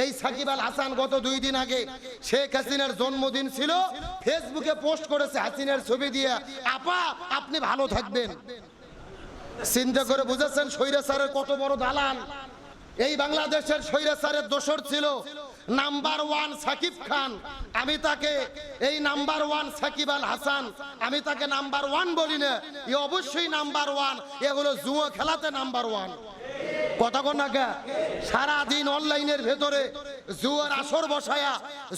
এই সাকিব আল হাসান গত দুই দিন আগে শেখ হাসিনার জন্মদিন ছিল। ফেসবুকে পোস্ট করেছে হাসিনার ছবি দিয়ে, আপা, আপনি ভালো থাকবেন। চিন্তা করে বুঝেছেন স্বৈরাচারের কত বড় দালাল। এই বাংলাদেশের স্বৈরাচারের দোসর ছিল নাম্বার ওয়ান সাকিব খান। আমি তাকে এই নাম্বার ওয়ান সাকিব আল হাসান, আমি তাকে নাম্বার ওয়ান বলি না, এ অবশ্যই নাম্বার ওয়ান এগুলো জুয়ো খেলাতে নাম্বার ওয়ান। কথা না কে? সারাদিন অনলাইনের ভেতরে জুয়ার আসর বসায়া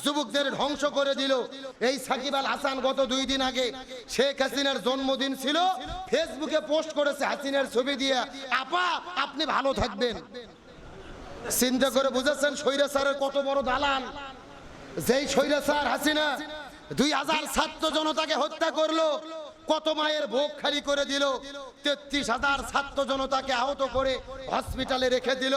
যুবকদের ধ্বংস করে দিল। এই সাকিব আল হাসান গত দুই দিন আগে শেখ হাসিনার জন্মদিন ছিল। ফেসবুকে পোস্ট করেছে হাসিনার ছবি দিয়ে। আপা, আপনি ভালো থাকবেন। চিন্তা করে বুঝেছেন স্বৈরাচারের কত বড় দালাল? যেই স্বৈরাচার হাসিনা দুই হাজার ছাত্র জনতাকে হত্যা করল কত মায়ের ভোগ খালি করে দিল? তেত্রিশ হাজার ছাত্র জনতাকে আহত করে হসপিটালে রেখে দিল।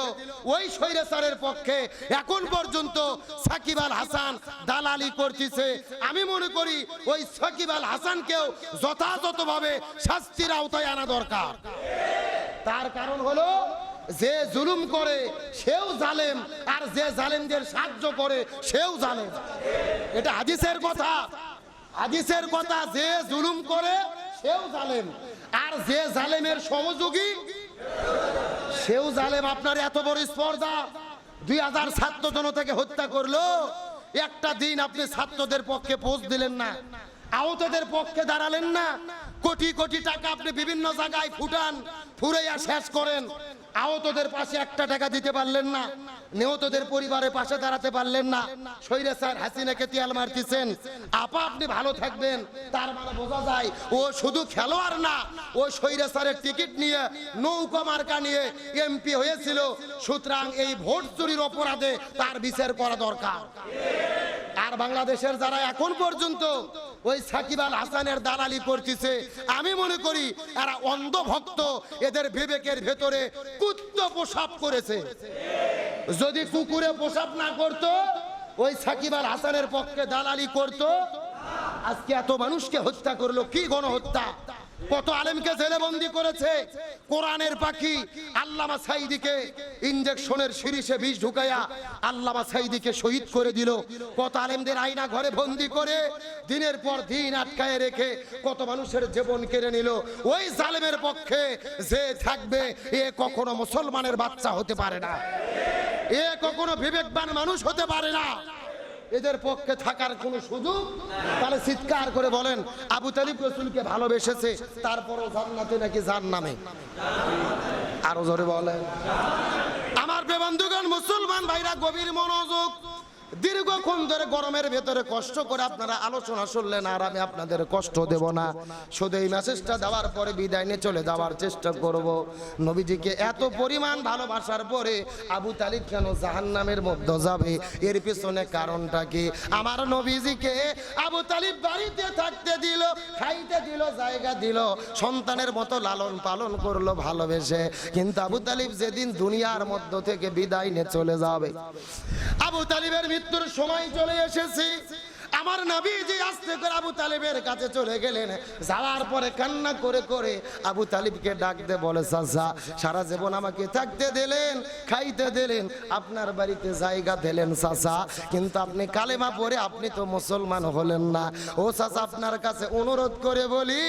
ওই স্বৈরাচারের পক্ষে এখন পর্যন্ত সাকিব আল হাসান দালালি করতেছে। আমি মনে করি ওই সাকিব আল হাসানকেও যথাযথভাবে শাস্তির আওতায় আনা দরকার। তার কারণ হলো যে জুলুম করে সেও জালেম, আর যে জালেমদের সাহায্য করে সেও জালেম। এটা হাদিসের কথা। হাদিসের কথা যে জুলুম করে, সেও জালেম। আর যে জালেমের সহযোগী, সেও জালেম। আপনার এত বড় স্পর্ধা, দুই হাজার ছাত্র জনতাকে হত্যা করল। একটা দিন আপনি ছাত্রদের পক্ষে পোস্ট দিলেন না, আহতদের পক্ষে দাঁড়ালেন না। কোটি কোটি টাকা আপনি বিভিন্ন জায়গায় ফুটান ফুরাইয়া শেষ করেন। আহতদের পাশে একটা টাকা দিতে পারলেন না। নিহতদের পরিবারের পাশে দাঁড়াতে পারলেন না। শৈরে স্যার হাসিনাকে তিয়াল মারতেছেন। আপা, আপনি ভালো থাকবেন। তার মানে বোঝা যায়, ও শুধু খেলোয়াড় না, ও শৈরে স্যারের টিকিট নিয়ে, নৌকা মার্কা নিয়ে এমপি হয়েছিল। সুতরাং এই ভোট চুরির অপরাধে তার বিচার করা দরকার। আর বাংলাদেশের যারা এখন পর্যন্ত ওই সাকিব আল হাসানের দালালি করতেছে। আমি মনে করি এরা অন্ধভক্ত, এদের বিবেকের ভেতরে কুত্ত প্রসাব করেছে। যদি কুকুরে প্রসাব না করত, ওই সাকিব আল হাসানের পক্ষে দালালি করত, আজকে এত মানুষকে হত্যা করল, কি গণহত্যা? কত আলেমকে জেলে বন্দি করেছে। কোরআনের পাখি আল্লামা সাইদিকে ইঞ্জেকশনের শিরিষে বিষ ঢুকাইয়া আল্লামা সাইদিকে শহীদ করে দিল। কত আলেমদের আয়না ঘরে বন্দি করে দিনের পর দিন আটকায় রেখে কত মানুষের জীবন কেড়ে নিল। ওই জালেমের পক্ষে যে থাকবে, এ কখনো মুসলমানের বাচ্চা হতে পারে না। এ কখনো বিবেকবান মানুষ হতে পারে না। এদের পক্ষে থাকার কোনো সুযোগ? তাহলে চিৎকার করে বলেন, আবু তালিব রসুলকে ভালোবেসেছে, তারপরও জান্নাতে নাকি জান নামে আরও জোরে বলেন। আমার বেবন্ধুগণ মুসলমান ভাইরা, গভীর মনোযোগ দীর্ঘক্ষণ ধরে গরমের ভেতরে কষ্ট করে আপনারা আলোচনা শুনলেন আর আমি আপনাদের কষ্ট দেব না। শুধু এই মেসেজটা দেওয়ার পরে বিদায় নিয়ে চলে যাওয়ার চেষ্টা করব। নবীজিকে এত পরিমাণ ভালোবাসার পরে আবু তালিব কেন জাহান্নামের মধ্যে যাবে? এর পিছনে কারণটা কি? আমার নবীজিকে আবু তালিব বাড়িতে থাকতে দিল, খাইতে দিল, জায়গা দিল, সন্তানের মতো লালন পালন করল, ভালোবেসে। কিন্তু আবু তালিব যেদিন দুনিয়ার মধ্য থেকে বিদায় নিয়ে চলে যাবে, আবু তালিবের মৃত্যুর সময় চলে এসেছে। আমার নবীজি আস্তে করে আবু তালিবের কাছে চলে গেলেন। যাওয়ার পরে কান্না করে করে আবু তালিবকে ডাক দে বলে, চাচা, সারা জীবন আমাকে থাকতে দিলেন, খাইতে দিলেন, আপনার বাড়িতে জায়গা দিলেন চাচা, কিন্তু আপনি কালেমা পরে আপনি তো মুসলমান হলেন না। ও চাচা, আপনার কাছে অনুরোধ করে বলি,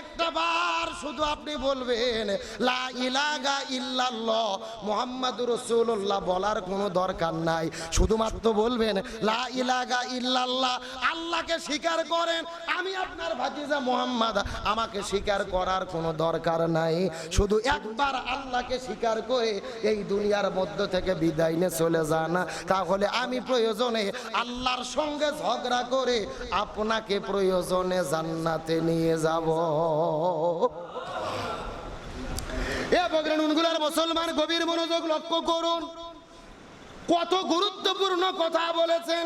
একটা বার শুধু আপনি বলবেন, লা ইলাগা ইল্লাল্লাহ, মুহাম্মাদুর রসুল্লাহ বলার কোনো দরকার নাই। শুধুমাত্র বলবেন, লা ইলাগা ইল্লাল্লাহ আল্লাহকে স্বীকার করেন। আমি আপনার ভাতিজা মোহাম্মদ, আমাকে স্বীকার করার কোনো দরকার নাই। শুধু একবার আল্লাহকে স্বীকার করে এই দুনিয়ার মধ্য থেকে বিদায় নিয়ে চলে যান। তাহলে আমি প্রয়োজনে আল্লাহর সঙ্গে ঝগড়া করে আপনাকে প্রয়োজনে জান্নাতে নিয়ে যাব। মুসলমান গভীর মনোযোগ লক্ষ্য করুন। কত গুরুত্বপূর্ণ কথা বলেছেন।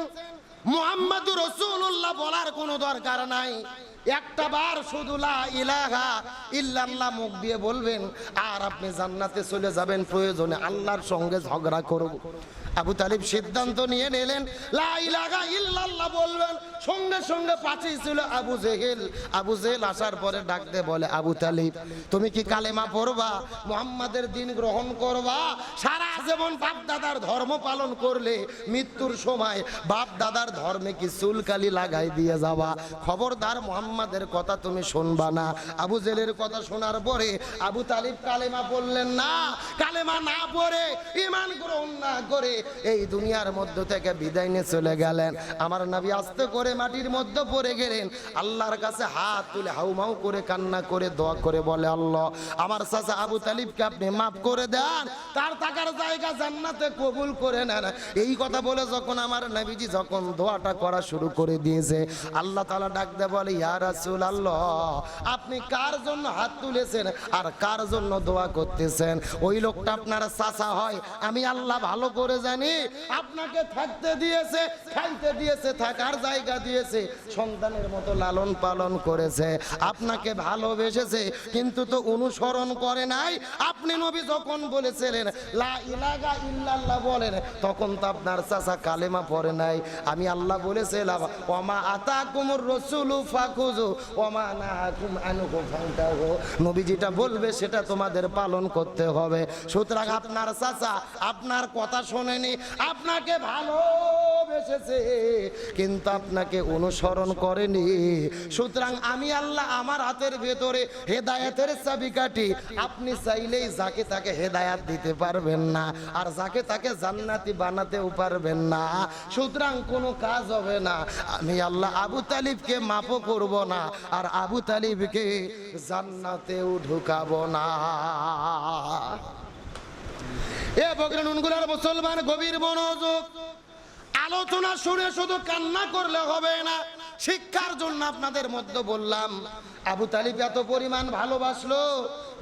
মোহাম্মদুর রসুল্লাহ বলার কোনো দরকার নাই। একটা বার শুধু মুখ দিয়ে বলবেন, আর আপনি জান্নাতে চলে যাবেন প্রয়োজনে আল্লাহর সঙ্গে ঝগড়া করব। আবু তালিব সিদ্ধান্ত নিয়ে নিলেন, লা ইল্লাল্লাহ বলবেন। সঙ্গে সঙ্গে পাশেই ছিল আবু জেহেল। আবু জেহেল আসার পরে ডাকতে বলে, আবু তালিব, তুমি কি কালেমা পড়বা? মোহাম্মদের দিন গ্রহণ করবা? সারা জীবন বাপ দাদার ধর্ম পালন করলে মৃত্যুর সময় বাপ দাদার ধর্মে কি চুলকালি লাগাই দিয়ে যাবা? খবরদার মুহাম্মাদের কথা তুমি শুনবা না। আবু জেলের কথা শোনার পরে আবু তালিব কালেমা পড়লেন না, কালেমা না পড়ে ইমান গ্রহণ না করে এই দুনিয়ার মধ্য থেকে বিদায় নিয়ে চলে গেলেন। আমার নবী আস্তে করে মাটির মধ্যে পড়ে গেলেন। আল্লাহর কাছে হাত তুলে হাউমাউ করে কান্না করে দোয়া করে বলে, আল্লাহ, আমার চাচা আবু তালিবকে আপনি মাফ করে দেন। তার থাকার জায়গা জান্নাতে কবুল করে নেন। এই কথা বলে যখন আমার নবীজি যখন দোয়াটা করা শুরু করে দিয়েছে, আল্লাহ তালা ডাক দিয়ে বলে, ইয়া আপনি কার জন্য হাত তুলেছেন আর কার জন্য দোয়া করতেছেন? ওই লোকটা আপনার চাচা হয়, আমি আল্লাহ ভালো করে জানি। আপনাকে থাকতে দিয়েছে, খাইতে দিয়েছে, থাকার জায়গা দিয়েছে, সন্তানের মতো লালন পালন করেছে, আপনাকে ভালোবেসেছে, কিন্তু তো অনুসরণ করে নাই। আপনি নবী যখন বলেছিলেন, লা ইল্লাল্লাহ বলেন, তখন তো আপনার চাচা কালেমা পড়ে নাই। আমি আল্লাহ বলেছিলাম ওমা আতাকুমুর রাসূলু যেটা বলবে সেটা তোমাদের পালন করতে হবে। সুতরাং আপনার আপনার কথা শোনেনি আপনাকে ভালোবেসেছে কিন্তু আপনাকে অনুসরণ করেনি। সুতরাং আমি আল্লাহ আমার হাতের ভেতরে হেদায়েতের চাবিকাঠি। আপনি চাইলেই যাকে তাকে হেদায়াত দিতে পারবেন না, আর যাকে তাকে জান্নাতি বানাতেও পারবেন না। সুতরাং কোনো কাজ হবে না। আমি আল্লাহ আবু তালিবকে মাপও করব না, আর আবু তালিবকে জান্নাতেও ঢুকাবো না। এ বকরে নুনগুলার মুসলমান গভীর মনোযোগ। আলোচনা শুনে শুধু কান্না করলে হবে না। শিক্ষার জন্য আপনাদের মধ্যে বললাম, আবু তালিব এত পরিমাণ ভালোবাসলো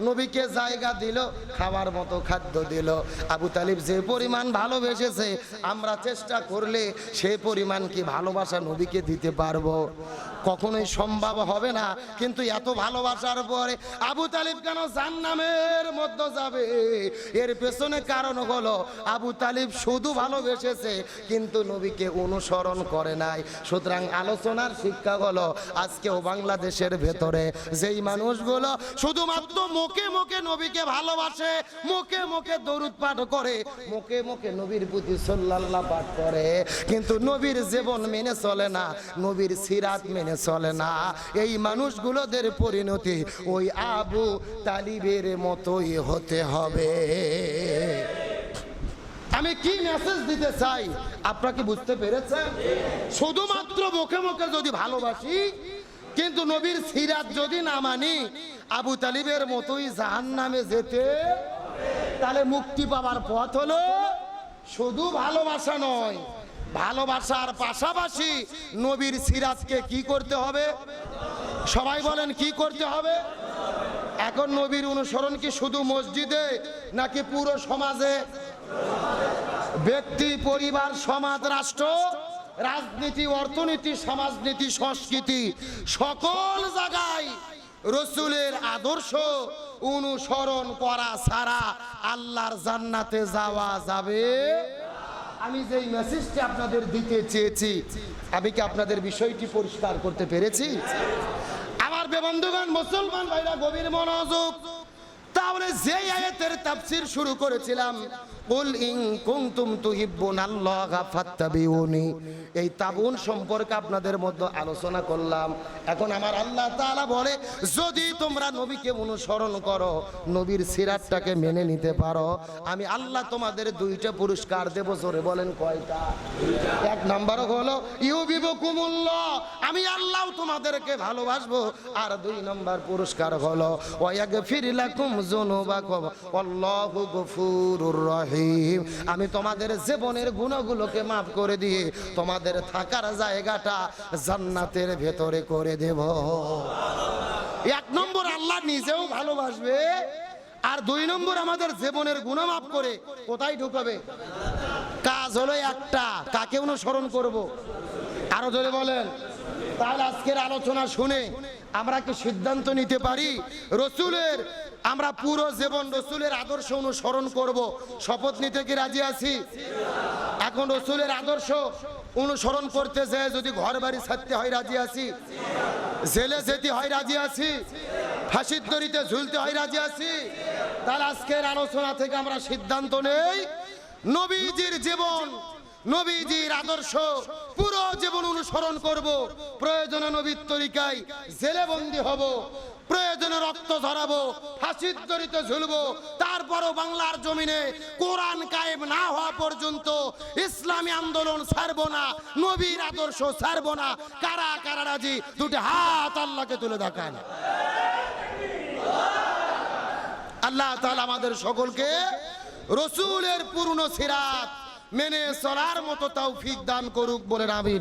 নবীকে জায়গা দিল, খাওয়ার মতো খাদ্য দিল। আবু তালিব যে পরিমাণ ভালোবেসেছে, আমরা চেষ্টা করলে সে পরিমাণ কি ভালোবাসা নবীকে দিতে পারব? কখনোই সম্ভব হবে না, কিন্তু এত ভালোবাসার পরে আবু তালিব কেন জান্নামের মধ্যে যাবে? এর পেছনে কারণ হলো, আবু তালিব শুধু ভালোবেসেছে, কিন্তু নবীকে অনুসরণ করে নাই। সুতরাং আলোচনার শিক্ষা হলো, আজকেও বাংলাদেশের ভেতরে যেই মানুষগুলো শুধুমাত্র মুখে মুখে মুখে নবীকে ভালোবাসে, মুখে মুখে দরুদ পাঠ করে, মুখে মুখে নবীর প্রতি সাল্লাল্লাহ পাঠ করে। কিন্তু নবীর জীবন মেনে চলে না, নবীর সিরাত মেনে চলে না। এই মানুষগুলোদের পরিণতি ওই আবু তালিবের মতোই হতে হবে। আমি কি মেসেজ দিতে চাই? আপনারা কি বুঝতে পেরেছেন? শুধুমাত্র মুখে মুখে যদি ভালোবাসি কিন্তু নবীর সিরাত যদি না মানি, আবু তালিবের মতোই জাহান নামে যেতে তাহলে মুক্তি পাওয়ার পথ হলো শুধু ভালোবাসা নয়, ভালোবাসার পাশাপাশি নবীর সিরাজকে কি করতে হবে? সবাই বলেন কি করতে হবে? এখন নবীর অনুসরণ কি শুধু মসজিদে নাকি পুরো সমাজে? ব্যক্তি, পরিবার, সমাজ, রাষ্ট্র রাজনীতি, অর্থনীতি, সমাজনীতি, সংস্কৃতি, সকল জায়গায় রসুলের আদর্শ অনুসরণ করা ছাড়া আল্লাহর জান্নাতে যাওয়া যাবে আমি যেই মেসেজটি আপনাদের দিতে চেয়েছি, আমি কি আপনাদের বিষয়টি পরিষ্কার করতে পেরেছি? আমার বেবন্ধুগণ, মুসলমান ভাইরা, গভীর মনোযোগ। তাহলে যে আয়াতের তাফসীর শুরু করেছিলাম কুল ইন কুনতুম তুহিব্বুনাল্লাহা ফাত্তাবিউনি। এই তাবুন সম্পর্কে আপনাদের মধ্যে আলোচনা করলাম। এখন আমার আল্লাহ তাআলা বলে, যদি তোমরা নবীকে অনুসরণ করো, নবীর সিরাতটাকে মেনে নিতে পারো, আমি আল্লাহ তোমাদের দুইটা পুরস্কার দেব, জোরে বলেন কয়টা? এক নাম্বার হলো ইউবিবকুমুল্লাহ আমি আল্লাহ তোমাদেরকে ভালোবাসবো। আর দুই নম্বর পুরস্কার হলো, ওয়াগফির লাকুম যুনুবাকুম আল্লাহু গফুরুর রহিম। আমি তোমাদের জীবনের গুণগুলোকে মাফ করে দিয়ে তোমাদের থাকার জায়গাটা জান্নাতের ভেতরে করে দেব। এক নম্বর আল্লাহ নিজেও ভালোবাসবে আর দুই নম্বর আমাদের জীবনের গুণ মাফ করে কোথায় ঢুকাবে? কাজ হলো একটা, কাকে অনুসরণ করব? আরও জোরে বলেন। তাহলে আজকের আলোচনা শুনে আমরা কি সিদ্ধান্ত নিতে পারি? রসুলের আমরা পুরো জীবন রসুলের আদর্শ অনুসরণ করব। শপথ নিতে কি রাজি আছি? এখন রসুলের আদর্শ অনুসরণ করতে যায় যদি ঘর বাড়ি ছাড়তে হয় রাজি আছি? জেলে যেতে হয় রাজি আছি? ফাঁসির দড়িতে ঝুলতে হয় রাজি আছি? তাহলে আজকের আলোচনা থেকে আমরা সিদ্ধান্ত নেই। নবীজির জীবন, নবীজির আদর্শ পুরো জীবন অনুসরণ করব। প্রয়োজনে নবীর তরিকায় জেলে বন্দি হব। প্রয়োজনে রক্ত ঝরাবো, ফাঁসির দড়িতে ঝুলবো, তারপরও বাংলার জমিনে কোরআন কায়েম না হওয়া পর্যন্ত ইসলামী আন্দোলন ছাড়বো না, নবীর আদর্শ ছাড়বো না। কারা কারা রাজি? দুটি হাত আল্লাহকে তুলে দেখান। আল্লাহ তাআলা আমাদের সকলকে রসুলের পূর্ণ সিরাত মেনে চলার মতো তাও ফিক দান করুক বলে আমিন।